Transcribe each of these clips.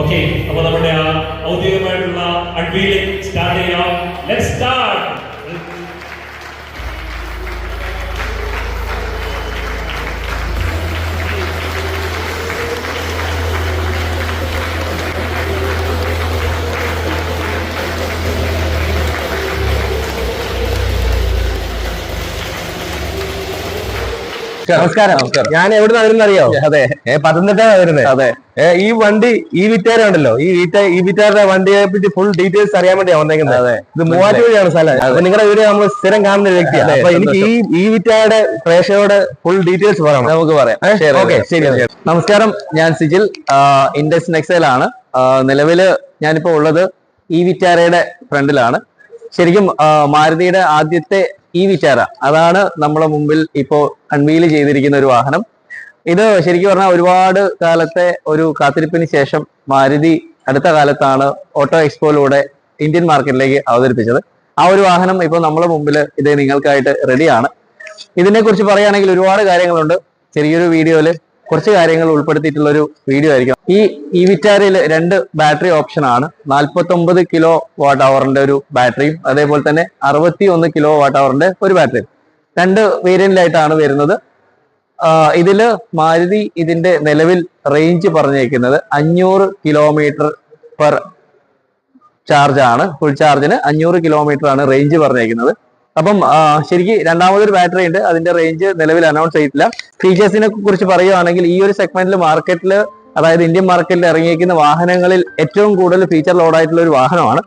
Okay അപ്പോൾ നമ്മുടെ ആ ഔദ്യോഗികമായിട്ടുള്ള അഡ്വീലിംഗ് സ്റ്റാർട്ട് ചെയ്യാം. ലെറ്റ് സ്റ്റാർട്ട് നമസ്കാരം. ഞാൻ എവിടുന്ന വരുന്ന അറിയോ? അതെ. പത്തനംതിട്ട വരുന്നത് അതെ. ഈ വണ്ടി ഈ വിറ്റാര ഉണ്ടല്ലോ ഈ വീറ്റ ഈ വിറ്റാരുടെ വണ്ടിയെ പറ്റി ഫുൾ ഡീറ്റെയിൽസ് അറിയാൻ വേണ്ടിയാണ് വന്നേക്കുന്നത് അതെ. ഇത് മൂവാറ്റുപുഴയാണ് സ്ഥലം. അപ്പൊ നിങ്ങളുടെ വീഡിയോ നമ്മൾ സ്ഥിരം കാണുന്ന ഒരു വ്യക്തിയാണ് അപ്പൊ എനിക്ക് ഈ ഈ വിറ്റാരുടെ പ്രേക്ഷകരോട് ഫുൾ ഡീറ്റെയിൽസ് പറയണം. നമുക്ക് പറയാം. ഓക്കെ ശരി നമസ്കാരം. ഞാൻ സിജിൽ. ഇൻഡസ് നെക്സൈലാണ് നിലവിൽ ഞാനിപ്പോ ഉള്ളത് ഈ വിറ്റാരയുടെ ഫ്രണ്ടിലാണ്. ശരിക്കും മാരുതിയുടെ ആദ്യത്തെ ഈ വിറ്റാര അതാണ് നമ്മളെ മുമ്പിൽ ഇപ്പോ അൺവീൽ ചെയ്തിരിക്കുന്ന ഒരു വാഹനം. ഇത് ശരിക്കും പറഞ്ഞാൽ ഒരുപാട് കാലത്തെ ഒരു കാത്തിരിപ്പിന് ശേഷം മാരുതി അടുത്ത കാലത്താണ് ഓട്ടോ എക്സ്പോയിലൂടെ ഇന്ത്യൻ മാർക്കറ്റിലേക്ക് അവതരിപ്പിച്ചത്. ആ ഒരു വാഹനം ഇപ്പോൾ നമ്മളെ മുമ്പിൽ ഇത് നിങ്ങൾക്കായിട്ട് റെഡിയാണ് ഇതിനെക്കുറിച്ച് പറയുകയാണെങ്കിൽ ഒരുപാട് കാര്യങ്ങളുണ്ട്. ചെറിയൊരു വീഡിയോയിൽ കുറച്ച് കാര്യങ്ങൾ ഉൾപ്പെടുത്തിയിട്ടുള്ള ഒരു വീഡിയോ ആയിരിക്കും. ഈ ഇ വിറ്റാരയിൽ രണ്ട് ബാറ്ററി ഓപ്ഷൻ ആണ്. നാൽപ്പത്തി ഒമ്പത് കിലോ വാട്ട് അവറിന്റെ ഒരു ബാറ്ററിയും അതേപോലെ തന്നെ അറുപത്തി ഒന്ന് കിലോ വാട്ട് അവറിന്റെ ഒരു ബാറ്ററിയും രണ്ട് വേരിയന്റിലായിട്ടാണ് വരുന്നത്. ഇതിൽ മാരുതി ഇതിന്റെ നിലവിൽ റേഞ്ച് പറഞ്ഞേക്കുന്നത് അഞ്ഞൂറ് കിലോമീറ്റർ പെർ ചാർജ് ആണ്. ഫുൾ ചാർജിന് അഞ്ഞൂറ് കിലോമീറ്റർ ആണ് റേഞ്ച് പറഞ്ഞേക്കുന്നത്. അപ്പം ശരിക്കും രണ്ടാമതൊരു ബാറ്ററി ഉണ്ട്. അതിന്റെ റേഞ്ച് നിലവിൽ അനൗൺസ് ചെയ്തിട്ടില്ല. ഫീച്ചേഴ്സിനെ കുറിച്ച് പറയുകയാണെങ്കിൽ ഈ ഒരു സെഗ്മെന്റിൽ മാർക്കറ്റിൽ അതായത് ഇന്ത്യൻ മാർക്കറ്റിൽ ഇറങ്ങിയിരിക്കുന്ന വാഹനങ്ങളിൽ ഏറ്റവും കൂടുതൽ ഫീച്ചർ ലോഡായിട്ടുള്ള ഒരു വാഹനമാണ്.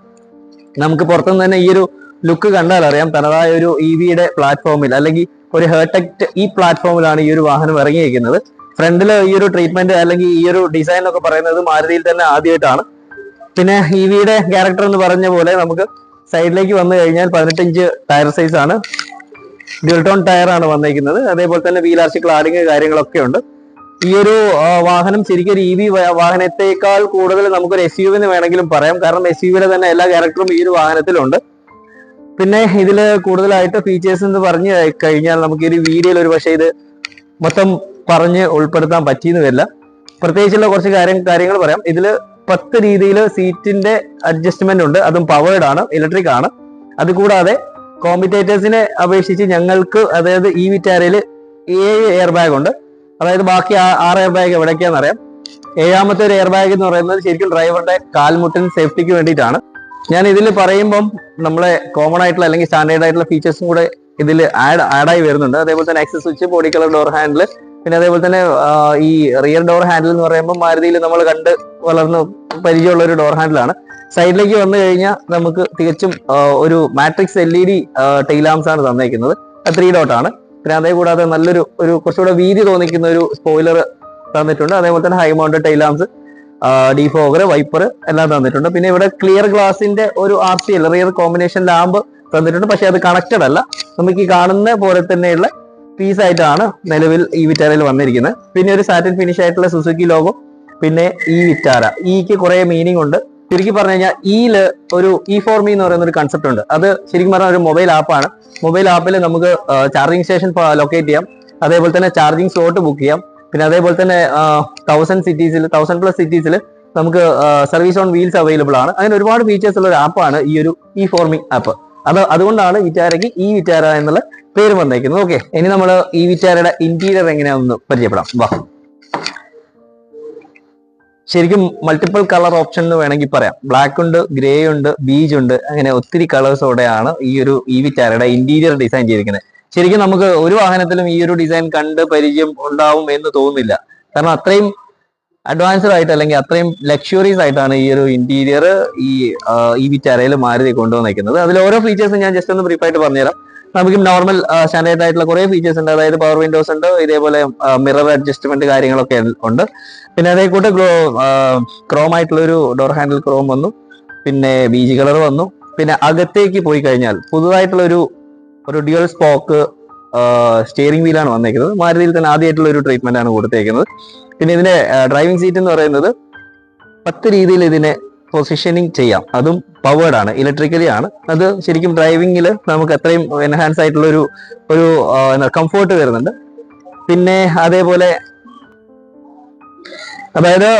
നമുക്ക് പുറത്തുനിന്ന് തന്നെ ഈ ഒരു ലുക്ക് കണ്ടാൽ അറിയാം തനതായ ഒരു ഇ വിയുടെ പ്ലാറ്റ്ഫോമിൽ അല്ലെങ്കിൽ ഒരു ഹേർടെക്ട് ഈ പ്ലാറ്റ്ഫോമിലാണ് ഈ ഒരു വാഹനം ഇറങ്ങിയിരിക്കുന്നത്. ഫ്രണ്ടിൽ ഈ ഒരു ട്രീറ്റ്മെന്റ് അല്ലെങ്കിൽ ഈ ഒരു ഡിസൈൻ എന്നൊക്കെ പറയുന്നത് മാരുതിയിൽ തന്നെ ആദ്യമായിട്ടാണ്. പിന്നെ ഇ വിയുടെ ക്യാരക്ടർ എന്ന് പറഞ്ഞ പോലെ നമുക്ക് സൈഡിലേക്ക് വന്നു കഴിഞ്ഞാൽ പതിനെട്ട് ഇഞ്ച് ടയർ സൈസ് ആണ്. ഡ്യൂൾട്ടോൺ ടയർ ആണ് വന്നിരിക്കുന്നത് അതേപോലെ തന്നെ വീലാർച്ച് ക്ലാഡിങ് കാര്യങ്ങളൊക്കെ ഉണ്ട്. ഈ ഒരു വാഹനം ശരിക്കും ഒരു ഇ വി വാഹനത്തെക്കാൾ കൂടുതൽ നമുക്കൊരു എസ് യു എന്ന് വേണമെങ്കിലും പറയാം. കാരണം എസ് യുവിലെ തന്നെ എല്ലാ ക്യാരക്ടറും ഈ ഒരു വാഹനത്തിലുണ്ട്. പിന്നെ ഇതിൽ കൂടുതലായിട്ട് ഫീച്ചേഴ്സ് എന്ന് പറഞ്ഞു കഴിഞ്ഞാൽ നമുക്ക് ഒരു വീഡിയോയിൽ ഒരു പക്ഷേ ഇത് മൊത്തം പറഞ്ഞ് ഉൾപ്പെടുത്താൻ പറ്റിയെന്ന് വരില്ല. പ്രത്യേകിച്ചുള്ള കുറച്ച് കാര്യം കാര്യങ്ങൾ പറയാം. ഇതിൽ പത്ത് രീതിയിൽ സീറ്റിന്റെ അഡ്ജസ്റ്റ്മെന്റ് ഉണ്ട്. അതും പവേർഡ് ആണ് ഇലക്ട്രിക് ആണ്. അതുകൂടാതെ കോമ്പിറ്റേറ്റേഴ്സിനെ അപേക്ഷിച്ച് ഞങ്ങൾക്ക് അതായത് ഈ വിറ്റാരയിൽ ഏഴ് എയർ ബാഗ് ഉണ്ട്. അതായത് ബാക്കി ആറ് എയർ ബാഗ് എവിടേക്കാന്ന് അറിയാം. ഏഴാമത്തെ ഒരു എയർ ബാഗ് എന്ന് പറയുന്നത് ശരിക്കും ഡ്രൈവറുടെ കാൽമുട്ടിന് സേഫ്റ്റിക്ക് വേണ്ടിയിട്ടാണ്. ഞാൻ ഇതിൽ പറയുമ്പം നമ്മളെ കോമൺ ആയിട്ടുള്ള അല്ലെങ്കിൽ സ്റ്റാൻഡേർഡ് ആയിട്ടുള്ള ഫീച്ചേഴ്സും കൂടെ ഇതിൽ ആഡ് ആഡായി വരുന്നുണ്ട്. അതേപോലെ തന്നെ access switch body colour door handle പിന്നെ അതേപോലെ തന്നെ ഈ റിയർ ഡോർ ഹാൻഡിൽ എന്ന് പറയുമ്പോൾ മാരുതിയിൽ നമ്മൾ കണ്ട് വളർന്ന് പരിചയമുള്ള ഒരു ഡോർ ഹാൻഡിലാണ് സൈഡിലേക്ക് വന്നു കഴിഞ്ഞാൽ നമുക്ക് തികച്ചും ഒരു matrix L E D taillamps ആണ് തന്നേക്കുന്നത്. ത്രീ ഡോട്ട് ആണ്. പിന്നെ അതേ കൂടാതെ നല്ലൊരു ഒരു കുറച്ചുകൂടെ വീതി തോന്നിക്കുന്ന ഒരു സ്പോയിലർ തന്നിട്ടുണ്ട്. അതേപോലെ തന്നെ high mount taillamps defogger wiper എല്ലാം തന്നിട്ടുണ്ട്. പിന്നെ ഇവിടെ ക്ലിയർ ഗ്ലാസിന്റെ ഒരു R C L rear combination lamp തന്നിട്ടുണ്ട്. പക്ഷെ അത് കണക്റ്റഡ് അല്ല. നമുക്ക് ഈ കാണുന്ന പോലെ തന്നെയുള്ള പീസ് ആയിട്ടാണ് നിലവിൽ ഈ വിറ്റാരയിൽ വന്നിരിക്കുന്നത്. പിന്നെ ഒരു സാറ്റിൻ ഫിനിഷ് ആയിട്ടുള്ള സുസുക്കി ലോഗോ പിന്നെ ഈ വിറ്റാര. ഈക്ക് കുറെ മീനിങ് ഉണ്ട്. ശരിക്കും പറഞ്ഞു കഴിഞ്ഞാൽ ഈൽ ഒരു ഇ ഫോർ മീ എന്ന് പറയുന്ന ഒരു കൺസെപ്റ്റ് ഉണ്ട്. അത് ശരിക്കും പറഞ്ഞാൽ ഒരു മൊബൈൽ ആപ്പാണ് മൊബൈൽ ആപ്പിൽ നമുക്ക് ചാർജിങ് സ്റ്റേഷൻ ലൊക്കേറ്റ് ചെയ്യാം. അതേപോലെ തന്നെ ചാർജിങ് സ്ലോട്ട് ബുക്ക് ചെയ്യാം. പിന്നെ അതേപോലെ തന്നെ തൗസൻഡ് സിറ്റീസിൽ തൗസൻഡ് പ്ലസ് സിറ്റീസിൽ നമുക്ക് സർവീസ് ഓൺ വീൽസ് അവൈലബിൾ ആണ്. അങ്ങനെ ഒരുപാട് ഫീച്ചേഴ്സ് ഉള്ള ഒരു ആപ്പാണ് ഈ ഒരു ഇ ഫോർമിംഗ് ആപ്പ് അത് അതുകൊണ്ടാണ് വിറ്റാരയ്ക്ക് ഈ വിറ്റാര എന്നുള്ള പേര് വന്നേക്കുന്നത്. ഓക്കെ ഇനി നമ്മൾ ഈ വിറ്റാരയുടെ ഇന്റീരിയർ എങ്ങനെയാണെന്ന് പരിചയപ്പെടാം. വാ. ശരിക്കും മൾട്ടിപ്പിൾ കളർ ഓപ്ഷൻ എന്ന് വേണമെങ്കിൽ പറയാം. ബ്ലാക്ക് ഉണ്ട് ഗ്രേ ഉണ്ട് ബീജ് ഉണ്ട്. അങ്ങനെ ഒത്തിരി കളേഴ്സോടെയാണ് ഈ ഒരു ഈ വിറ്റാരയുടെ ഇന്റീരിയർ ഡിസൈൻ ചെയ്തിരിക്കുന്നത്. ശരിക്കും നമുക്ക് ഒരു വാഹനത്തിലും ഈ ഒരു ഡിസൈൻ കണ്ട് പരിചയം ഉണ്ടാവും എന്ന് തോന്നുന്നില്ല. കാരണം അത്രയും അഡ്വാൻസ്ഡ് ആയിട്ട് അല്ലെങ്കിൽ അത്രയും ലക്ഷറീസ് ആയിട്ടാണ് ഈ ഒരു ഇന്റീരിയർ ഈ ഈ വിറ്റാരയിൽ മാരുതി കൊണ്ടുവന്നിരിക്കുന്നത്. അതിൽ ഓരോ ഫീച്ചേഴ്സും ഞാൻ ജസ്റ്റ് ഒന്ന് ബ്രീഫായിട്ട് പറഞ്ഞുതരാം. നമുക്ക് നോർമൽ സ്റ്റാൻഡേർഡ് ആയിട്ടുള്ള കുറെ ഫീച്ചേഴ്സ് ഉണ്ട്. അതായത് പവർ വിൻഡോസ് ഉണ്ട് ഇതേപോലെ മിറർ അഡ്ജസ്റ്റ്മെന്റ് കാര്യങ്ങളൊക്കെ ഉണ്ട്. പിന്നെ അതേ കൂട്ട് ക്രോം ആയിട്ടുള്ള ഒരു ഡോർ ഹാൻഡിൽ ക്രോം വന്നു. പിന്നെ ബീജ് കളർ വന്നു. പിന്നെ അകത്തേക്ക് പോയി കഴിഞ്ഞാൽ പുതുതായിട്ടുള്ള ഒരു ഒരു ഡ്യുവൽ സ്പോക്ക് സ്റ്റിയറിംഗ് വീലാണ് വന്നേക്കുന്നത്. മാരുതിയിൽ തന്നെ ആദ്യമായിട്ടുള്ള ഒരു ട്രീറ്റ്മെന്റ് ആണ് കൊടുത്തേക്കുന്നത്. പിന്നെ ഇതിന്റെ ഡ്രൈവിംഗ് സീറ്റ് എന്ന് പറയുന്നത് പത്ത് രീതിയിൽ ഇതിനെ പൊസിഷനിങ് ചെയ്യാം. അതും പവേർഡ് ആണ് ഇലക്ട്രിക്കലി ആണ്. അത് ശരിക്കും ഡ്രൈവിംഗിൽ നമുക്ക് അത്രയും എൻഹാൻസ് ആയിട്ടുള്ള ഒരു ഒരു കംഫോർട്ട് വരുന്നുണ്ട്. പിന്നെ അതേപോലെ അതായത്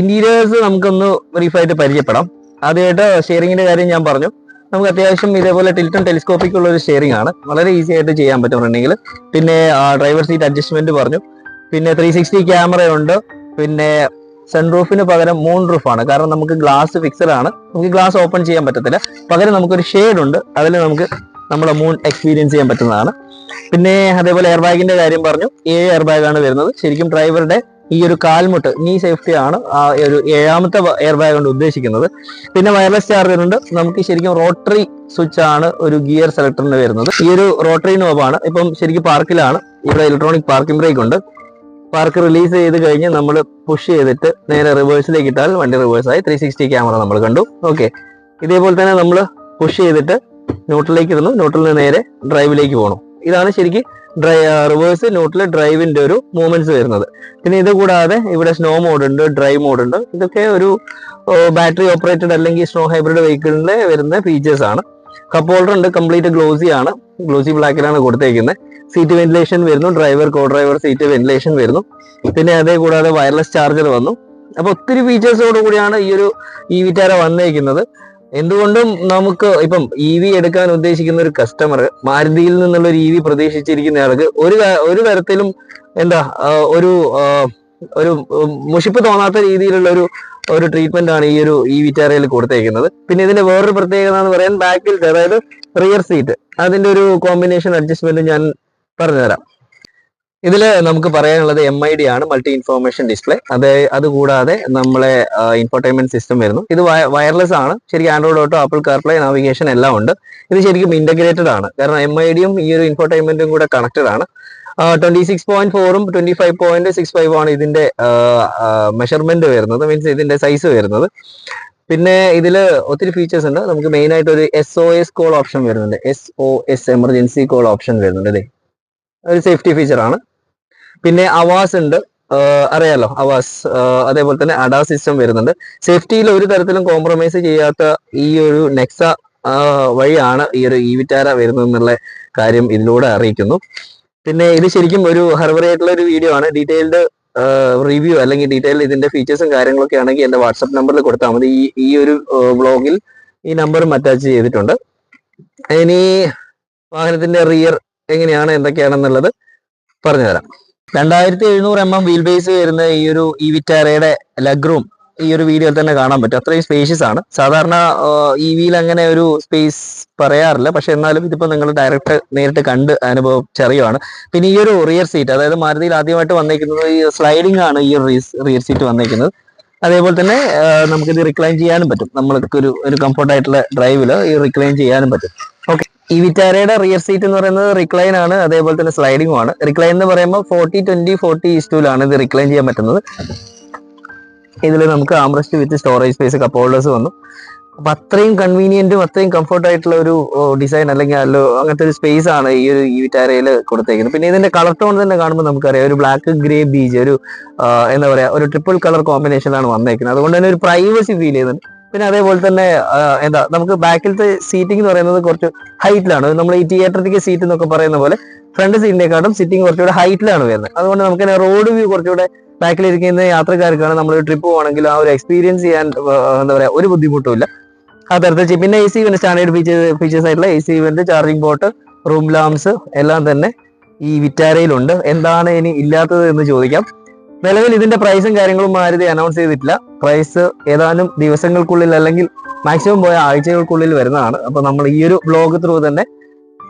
ഇന്റീരിയേഴ്സ് നമുക്കൊന്ന് ബ്രീഫായിട്ട് പരിചയപ്പെടാം. ആദ്യമായിട്ട് ഷെയറിങ്ങിന്റെ കാര്യം ഞാൻ പറഞ്ഞു. നമുക്ക് അത്യാവശ്യം ഇതേപോലെ ടിൽറ്റും ടെലിസ്കോപ്പിക് ഉള്ള ഒരു ഷെയറിംഗ് ആണ്. വളരെ ഈസി ആയിട്ട് ചെയ്യാൻ പറ്റും റണ്ണിങ്ങിൽ പിന്നെ ഡ്രൈവർ സീറ്റ് അഡ്ജസ്റ്റ്മെന്റ് പറഞ്ഞു. പിന്നെ ത്രീ സിക്സ്റ്റി ക്യാമറയുണ്ട് പിന്നെ സൺറൂഫിന് പകരം മൂൺ റൂഫാണ് കാരണം നമുക്ക് ഗ്ലാസ് ഫിക്സഡ് ആണ്. നമുക്ക് ഗ്ലാസ് ഓപ്പൺ ചെയ്യാൻ പറ്റത്തില്ല. പകരം നമുക്കൊരു ഷെയ്ഡ് ഉണ്ട്. അതിൽ നമുക്ക് നമ്മുടെ മൂൺ എക്സ്പീരിയൻസ് ചെയ്യാൻ പറ്റുന്നതാണ്. പിന്നെ അതേപോലെ എയർ ബാഗിന്റെ കാര്യം പറഞ്ഞു. ഏഴ് എയർ ബാഗ് ആണ് വരുന്നത്. ശരിക്കും ഡ്രൈവറുടെ ഈ ഒരു കാൽമുട്ട് നീ സേഫ്റ്റി ആണ് ആ ഒരു ഏഴാമത്തെ എയർ ബാഗ് കൊണ്ട് ഉദ്ദേശിക്കുന്നത്. പിന്നെ വയർലെസ് ചാർജർ ഉണ്ട്. നമുക്ക് ശരിക്കും റോട്ടറി സ്വിച്ച് ആണ് ഒരു ഗിയർ സെലക്ടറിന് വരുന്നത്. ഈ ഒരു റോട്ടറി നോബാണ് ഇപ്പം ശരിക്കും പാർക്കിലാണ്. ഇവിടെ ഇലക്ട്രോണിക് പാർക്കിംഗ് ബ്രേക്ക് ഉണ്ട്. പാർക്ക് റിലീസ് ചെയ്ത് കഴിഞ്ഞ് നമ്മൾ പുഷ് ചെയ്തിട്ട് നേരെ റിവേഴ്സിലേക്ക് ഇട്ടാൽ വണ്ടി റിവേഴ്സ് ആയി. ത്രീ സിക്സ്റ്റി ക്യാമറ നമ്മൾ കണ്ടു. ഓക്കെ ഇതേപോലെ തന്നെ നമ്മൾ പുഷ് ചെയ്തിട്ട് ന്യൂട്രലിലേക്ക് ഇരുന്നു. ന്യൂട്രലിന് നേരെ ഡ്രൈവിലേക്ക് പോകണം ഇതാണ് ശരിക്കും ഡ്രൈ റിവേഴ്സ് ന്യൂട്രൽ ഡ്രൈവിന്റെ ഒരു മൂവ്മെന്റ്സ് വരുന്നത്. പിന്നെ ഇത് കൂടാതെ ഇവിടെ സ്നോ മോഡ് ഉണ്ട് ഡ്രൈവ് മോഡ് ഉണ്ട്. ഇതൊക്കെ ഒരു ബാറ്ററി ഓപ്പറേറ്റഡ് അല്ലെങ്കിൽ സ്നോ ഹൈബ്രിഡ് വെഹിക്കിളിന്റെ വരുന്ന ഫീച്ചേഴ്സ് ആണ്. കപ്പ് ഹോൾഡർ ഉണ്ട് കംപ്ലീറ്റ് ഗ്ലോസി ആണ്. ഗ്ലോസി ബ്ലാക്കിലാണ് കൊടുത്തേക്കുന്നത് സീറ്റ് വെന്റിലേഷൻ വരുന്നു driver co driver seat ventilation വരുന്നു. പിന്നെ അതേ കൂടാതെ വയർലെസ് ചാർജർ വന്നു. അപ്പൊ ഒത്തിരി ഫീച്ചേഴ്സോട് കൂടിയാണ് ഈ ഒരു ഇ വിറ്റാര വന്നേക്കുന്നത്. എന്തുകൊണ്ടും നമുക്ക് ഇപ്പം ഇ വി എടുക്കാൻ ഉദ്ദേശിക്കുന്ന ഒരു കസ്റ്റമർ മാരുതിയിൽ നിന്നുള്ള ഒരു ഇ വി പ്രതീക്ഷിച്ചിരിക്കുന്ന ആൾക്ക് ഒരു ഒരു തരത്തിലും എന്താ ഒരു ഒരു മുഷിപ്പ് തോന്നാത്ത രീതിയിലുള്ള ഒരു ഒരു ട്രീറ്റ്മെന്റ് ആണ് ഈ ഒരു ഇ വിറ്റാറയിൽ കൊടുത്തേക്കുന്നത്. പിന്നെ ഇതിന്റെ വേറൊരു പ്രത്യേകത എന്ന് പറയാൻ ബാക്കിൽ അതായത് റിയർ സീറ്റ് അതിന്റെ ഒരു കോമ്പിനേഷൻ അഡ്ജസ്റ്റ്മെന്റ് ഞാൻ പറഞ്ഞുതരാം. ഇതിൽ നമുക്ക് പറയാനുള്ളത് എം ഐ ഡി ആണ് മൾട്ടി ഇൻഫോർമേഷൻ ഡിസ്പ്ലേ അത് അതുകൂടാതെ നമ്മളെ ഇൻഫർടൈൻമെന്റ് സിസ്റ്റം വരുന്നു. ഇത് വയർലെസ് ആണ്. ശരിക്കും Android Auto Apple CarPlay navigation എല്ലാം ഉണ്ട്. ഇത് ശരിക്കും ഇന്റഗ്രേറ്റഡ് ആണ്. കാരണം എം ഐ ഡിയും ഈ ഒരു ഇൻഫർടൈൻമെന്റും കൂടെ കണക്റ്റഡ് ആണ്. ട്വന്റി സിക്സ് പോയിന്റ് ഫോറും twenty five point six five ആണ് ഇതിന്റെ മെഷർമെന്റ് വരുന്നത്. മീൻസ് ഇതിന്റെ സൈസ് വരുന്നത്. പിന്നെ ഇതിൽ ഒത്തിരി ഫീച്ചേഴ്സ് ഉണ്ട്. നമുക്ക് മെയിൻ ആയിട്ട് ഒരു S O S call option വരുന്നുണ്ട്. S O S emergency call option വരുന്നുണ്ട്. അതെ ഒരു സേഫ്റ്റി ഫീച്ചർ ആണ്. പിന്നെ അവാസ് ഉണ്ട്. അറിയാലോ അവാസ് അതേപോലെ തന്നെ അഡാ സിസ്റ്റം വരുന്നുണ്ട്. സേഫ്റ്റിയിൽ ഒരു തരത്തിലും കോംപ്രമൈസ് ചെയ്യാത്ത ഈ ഒരു നെക്സ വഴിയാണ് ഈ ഒരു ഇവിറ്റാര വിറ്റാര വരുന്നതെന്നുള്ള കാര്യം ഇതിലൂടെ അറിയിക്കുന്നു. പിന്നെ ഇത് ശരിക്കും ഒരു ഹർവറി ആയിട്ടുള്ള ഒരു വീഡിയോ ആണ്. ഡീറ്റെയിൽഡ് റിവ്യൂ അല്ലെങ്കിൽ ഡീറ്റെയിൽ ഇതിന്റെ ഫീച്ചേഴ്സും കാര്യങ്ങളൊക്കെ ആണെങ്കിൽ എന്റെ വാട്സപ്പ് നമ്പറിൽ കൊടുത്താൽ മതി. ഈ ഈ ഒരു ബ്ലോഗിൽ ഈ നമ്പറും അറ്റാച്ച് ചെയ്തിട്ടുണ്ട്. ഇനി വാഹനത്തിന്റെ റിയർ എങ്ങനെയാണ് എന്തൊക്കെയാണെന്നുള്ളത് പറഞ്ഞുതരാം. രണ്ടായിരത്തി എഴുന്നൂറ് എം എം വീൽ ബേസ് വരുന്ന ഈ ഒരു ഈ വിറ്റാരയുടെ ലെഗ് റൂം ഈ ഒരു വീഡിയോയിൽ തന്നെ കാണാൻ പറ്റും. അത്രയും സ്പേഷ്യസ് ആണ്. സാധാരണ ഇ വിയിൽ അങ്ങനെ ഒരു സ്പേസ് പറയാറില്ല. പക്ഷെ എന്നാലും ഇതിപ്പോ നിങ്ങൾ ഡയറക്റ്റ് നേരിട്ട് കണ്ട് അനുഭവിച്ചറിയുവാണ്. പിന്നെ ഈ ഒരു റിയർ സീറ്റ് അതായത് മാരുതിയിൽ ആദ്യമായിട്ട് വന്നേക്കുന്നത് ഈ സ്ലൈഡിംഗ് ആണ് ഈ ഒരു റിയർ സീറ്റ് വന്നേക്കുന്നത്. അതേപോലെ തന്നെ നമുക്ക് നമുക്കിത് റിക്ലൈൻ ചെയ്യാനും പറ്റും. നമ്മൾക്ക് ഒരു ഒരു കംഫർട്ടായിട്ടുള്ള ഡ്രൈവിൽ ഈ റിക്ലൈൻ ചെയ്യാനും പറ്റും. ഓക്കെ ഈ വിറ്റാരയുടെ റിയർ സീറ്റ് എന്ന് പറയുന്നത് റിക്ലൈൻ ആണ് അതേപോലെ തന്നെ സ്ലൈഡിംഗും ആണ്. റിക്ലൈൻ എന്ന് പറയുമ്പോൾ ഫോർട്ടി ട്വന്റി ഫോർട്ടി ഈസ്റ്റൂലാണ് ഇത് റിക്ലൈൻ ചെയ്യാൻ പറ്റുന്നത്. ഇതിൽ നമുക്ക് armrest with storage space cup holders വന്നു. അപ്പൊ അത്രയും കൺവീനിയന്റും അത്രയും കംഫർട്ട് ആയിട്ടുള്ള ഒരു ഡിസൈൻ അല്ലെങ്കിൽ അല്ലോ അങ്ങനത്തെ ഒരു സ്പേസ് ആണ് ഈ ഒരു ഈ വിറ്റാരയിൽ കൊടുത്തേക്കുന്നത്. പിന്നെ ഇതിന്റെ കളർ ടോൺ തന്നെ കാണുമ്പോൾ നമുക്കറിയാം ഒരു ബ്ലാക്ക് ഗ്രേ ബീജ് ഒരു എന്താ പറയാ ഒരു ട്രിപ്പിൾ കളർ കോമ്പിനേഷനിലാണ് വന്നേക്കുന്നത്. അതുകൊണ്ട് തന്നെ ഒരു പ്രൈവസി ഫീൽ ചെയ്യുന്നുണ്ട്. പിന്നെ അതേപോലെ തന്നെ എന്താ നമുക്ക് ബാക്കിലത്തെ സീറ്റിംഗ് എന്ന് പറയുന്നത് കുറച്ച് ഹൈറ്റിലാണ് നമ്മൾ ഈ തിയേറ്ററിലേക്ക് സീറ്റ് എന്നൊക്കെ പറയുന്ന പോലെ ഫ്രണ്ട് സീറ്റിനെക്കാട്ടും സിറ്റിംഗ് കുറച്ചുകൂടെ ഹൈറ്റിലാണ് വരുന്നത്. അതുകൊണ്ട് നമുക്ക് റോഡ് വ്യൂ കുറച്ചുകൂടെ ബാക്കിലിരിക്കുന്ന യാത്രക്കാർക്കാണ് നമ്മൾ ട്രിപ്പ് പോകണമെങ്കിൽ ആ ഒരു എക്സ്പീരിയൻസ് ചെയ്യാൻ എന്താ പറയുക ഒരു ബുദ്ധിമുട്ടുമില്ല ആ തരത്തിൽ. പിന്നെ A C vent standard features features ആയിട്ടുള്ള A C vent charging port room lamps എല്ലാം തന്നെ ഈ വിറ്റാരയിലുണ്ട് എന്താണ് ഇനി ഇല്ലാത്തത് എന്ന് ചോദിക്കാം. നിലവിൽ ഇതിന്റെ പ്രൈസും കാര്യങ്ങളും മാരുതി അനൗൺസ് ചെയ്തിട്ടില്ല. പ്രൈസ് ഏതാനും ദിവസങ്ങൾക്കുള്ളിൽ അല്ലെങ്കിൽ മാക്സിമം പോയ ആഴ്ചകൾക്കുള്ളിൽ വരുന്നതാണ്. അപ്പൊ നമ്മൾ ഈ ഒരു ബ്ലോഗ് ത്രൂ തന്നെ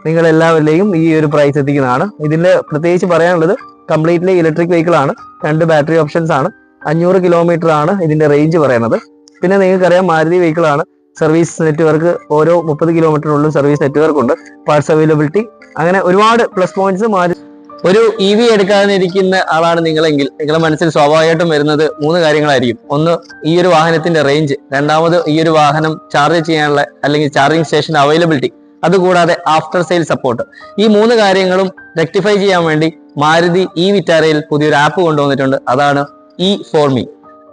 നിങ്ങൾ എല്ലാവരിലെയും ഈ ഒരു പ്രൈസ് എത്തിക്കുന്നതാണ്. ഇതിൽ പ്രത്യേകിച്ച് പറയാനുള്ളത് കംപ്ലീറ്റ്ലി ഇലക്ട്രിക് വെഹിക്കിൾ ആണ്. രണ്ട് ബാറ്ററി ഓപ്ഷൻസ് ആണ്. അഞ്ഞൂറ് കിലോമീറ്റർ ആണ് ഇതിന്റെ റേഞ്ച് പറയുന്നത്. പിന്നെ നിങ്ങൾക്കറിയാം മാരുതി വെഹിക്കിൾ ആണ്. സർവീസ് നെറ്റ്വർക്ക് ഓരോ മുപ്പത് കിലോമീറ്ററിനുള്ളിൽ സർവീസ് നെറ്റ്വർക്ക് ഉണ്ട്. പാർട്സ് അവൈലബിലിറ്റി അങ്ങനെ ഒരുപാട് പ്ലസ് പോയിന്റ്സ് മാരുതി ഒരു ഇ വി എടുക്കാനിരിക്കുന്ന ആളാണ് നിങ്ങളെങ്കിൽ നിങ്ങളുടെ മനസ്സിൽ സ്വാഭാവികമായിട്ടും വരുന്നത് മൂന്ന് കാര്യങ്ങളായിരിക്കും. ഒന്ന് ഈ ഒരു വാഹനത്തിന്റെ റേഞ്ച് രണ്ടാമത് ഈ ഒരു വാഹനം ചാർജ് ചെയ്യാനുള്ള അല്ലെങ്കിൽ ചാർജിങ് സ്റ്റേഷൻ അവൈലബിലിറ്റി അതുകൂടാതെ ആഫ്റ്റർ സെയിൽ സപ്പോർട്ട് ഈ മൂന്ന് കാര്യങ്ങളും റെക്ടിഫൈ ചെയ്യാൻ വേണ്ടി മാരുതി ഈ വിറ്റാരയിൽ പുതിയൊരു ആപ്പ് കൊണ്ടുവന്നിട്ടുണ്ട്. അതാണ് ഇ ഫോർ മീ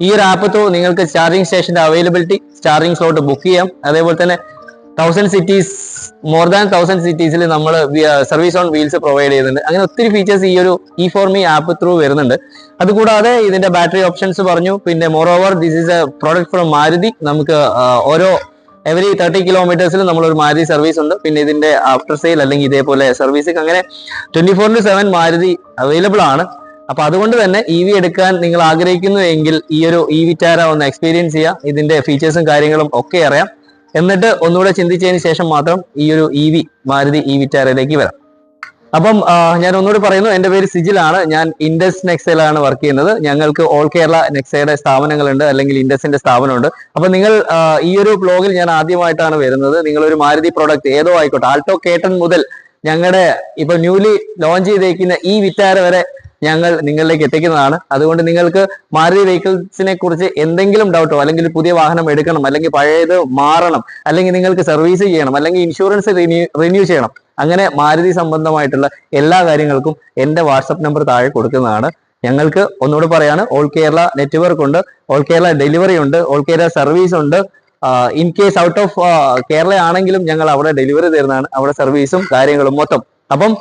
ഈ ഒരു ആപ്പ് ത്രൂ നിങ്ങൾക്ക് ചാർജിങ് സ്റ്റേഷന്റെ അവൈലബിലിറ്റി ചാർജിങ് സ്ലോട്ട് ബുക്ക് ചെയ്യാം. അതേപോലെ തന്നെ thousand cities more than thousand സിറ്റീസിൽ നമ്മൾ സർവീസ് ഓൺ വീൽസ് പ്രൊവൈഡ് ചെയ്യുന്നുണ്ട്. അങ്ങനെ ഒത്തിരി ഫീച്ചേഴ്സ് ഈ ഒരു E for me app through വരുന്നുണ്ട്. അതുകൂടാതെ ഇതിന്റെ ബാറ്ററി ഓപ്ഷൻസ് പറഞ്ഞു. പിന്നെ more over this is a product from Maruti. നമുക്ക് ഓരോ എവറി തേർട്ടി കിലോമീറ്റേഴ്സിൽ നമ്മളൊരു മാരുതി സർവീസ് ഉണ്ട്. പിന്നെ ഇതിന്റെ ആഫ്റ്റർ സെയിൽ അല്ലെങ്കിൽ ഇതേപോലെ സർവീസ് അങ്ങനെ twenty four to seven Maruti available ആണ്. അപ്പൊ അതുകൊണ്ട് തന്നെ ഇ വി എടുക്കാൻ നിങ്ങൾ ആഗ്രഹിക്കുന്നു എങ്കിൽ ഈ ഒരു ഇ വിറ്റാര ഒന്ന് എക്സ്പീരിയൻസ് ചെയ്യുക ഇതിന്റെ ഫീച്ചേഴ്സും കാര്യങ്ങളും ഒക്കെ അറിയാം. എന്നിട്ട് ഒന്നുകൂടെ ചിന്തിച്ചതിന് ശേഷം മാത്രം ഈ ഒരു ഇ വി മാരുതി ഇ വിറ്റാരയിലേക്ക് വരാം. അപ്പം ഞാൻ ഒന്നുകൂടി പറയുന്നു എന്റെ പേര് സിജിലാണ് ഞാൻ ഇൻഡസ് നെക്സയിലാണ് വർക്ക് ചെയ്യുന്നത്. ഞങ്ങൾക്ക് ഓൾ കേരള നെക്സയുടെ സ്ഥാപനങ്ങളുണ്ട് അല്ലെങ്കിൽ ഇൻഡസിന്റെ സ്ഥാപനമുണ്ട്. അപ്പൊ നിങ്ങൾ ഈ ഒരു ബ്ലോഗിൽ ഞാൻ ആദ്യമായിട്ടാണ് വരുന്നത്. നിങ്ങൾ ഒരു മാരുതി പ്രോഡക്റ്റ് ഏതോ ആയിക്കോട്ടെ ആൾട്ടോ കേട്ടൺ മുതൽ ഞങ്ങളുടെ ഇപ്പൊ ന്യൂലി ലോഞ്ച് ചെയ്തേക്കുന്ന ഈ വിറ്റാര വരെ ഞങ്ങൾ നിങ്ങളിലേക്ക് എത്തിക്കുന്നതാണ്. അതുകൊണ്ട് നിങ്ങൾക്ക് മാരുതി വെഹിക്കിൾസിനെ കുറിച്ച് എന്തെങ്കിലും ഡൗട്ടോ അല്ലെങ്കിൽ പുതിയ വാഹനം എടുക്കണം അല്ലെങ്കിൽ പഴയത് മാറണം അല്ലെങ്കിൽ നിങ്ങൾക്ക് സർവീസ് ചെയ്യണം അല്ലെങ്കിൽ ഇൻഷുറൻസ് റിന്യൂ റിന്യൂ ചെയ്യണം അങ്ങനെ മാരുതി സംബന്ധമായിട്ടുള്ള എല്ലാ കാര്യങ്ങൾക്കും എന്റെ വാട്സപ്പ് നമ്പർ താഴെ കൊടുക്കുന്നതാണ്. ഞങ്ങൾക്ക് ഒന്നുകൂടെ പറയാണ് ഓൾ കേരള നെറ്റ്വർക്ക് ഉണ്ട് ഓൾ കേരള ഡെലിവറി ഉണ്ട് ഓൾ കേരള സർവീസ് ഉണ്ട്. In case out of Kerala ആണെങ്കിലും ഞങ്ങൾ അവിടെ ഡെലിവറി തരുന്നതാണ് അവിടെ സർവീസും കാര്യങ്ങളും മൊത്തം. അപ്പം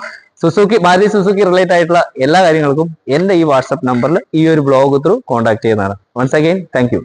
സുസുക്കി മാരുതി സുസുക്കി റിലേറ്റ് ആയിട്ടുള്ള എല്ലാ കാര്യങ്ങൾക്കും എന്റെ ഈ വാട്സപ്പ് നമ്പറിൽ ഈ ഒരു ബ്ലോഗ് ത്രൂ കോൺടാക്ട് ചെയ്യുന്നതാണ്. Once again thank